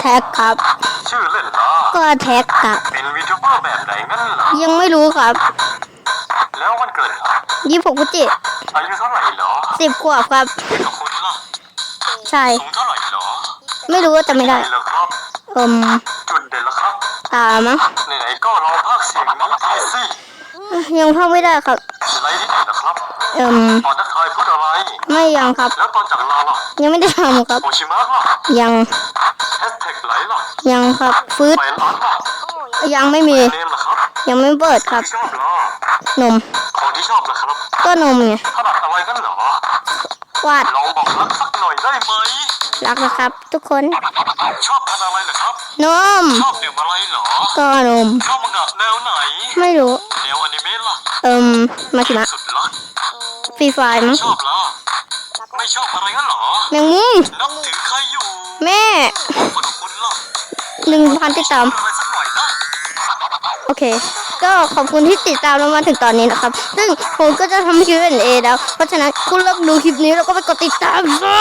แท็กครับ ชื่อเล่นล่ะก็แท็กครับ เป็นวีทูเบอร์แบบไหนงั้นเหรอยังไม่รู้ครับ แล้ววันเกิดล่ะยี่สิบหกพฤศจิกอายุเท่าไหร่เหรอสิบขวบครับ กับคุณล่ะใช่ สูงเท่าไหร่เหรอไม่รู้ว่าจะไม่ได้เหรอครับ เอิมจุดเด่นละครับ ตามั้งไหนๆก็ลองภาคเสียงนี้ทีสิ ยังเข้าไม่ได้ครับไลฟ์ที่ไหนล่ะครับเอิมตอนทักทายพูดอะไร ไม่ยังครับ แล้วตอนจากลาล่ะยังไม่ได้ทำครับ โอชิมะล่ะยังแฮชแท็กไหลล่ะยังครับฟืดไปร้านล่ะยังไม่มี เนมล่ะครับยังไม่เปิดครับที่ชอบล่ะนมของที่ชอบล่ะครับก็นมไงถนัดอะไรกันเหรอ วาดลองบอกรักสักหน่อยได้ไหมรักนะครับ ทุกคนชอบทานอะไรเหรอครับนมชอบดื่มอะไรเหรอก็นมชอบมังงะแนวไหนไม่รู้แนวอนิเมะล่ะเอิมมาสิมะสุดละฟรีไฟมั้งชอบล่ะไม่ชอบอะไรกันเหรอแมงมุมนับถือใครอยู่ แม่คนของคุณล่ะหนึ่งพันติดตามอะไรสักหน่อยนะโอเค ก็ขอบคุณที่ติดตามเรามาถึงตอนนี้นะครับ ซึ่งผมก็จะทำคลิป A แล้ว เพราะฉะนั้นคุณเลิกดูคลิปนี้แล้วก็ไปกดติดตามซะ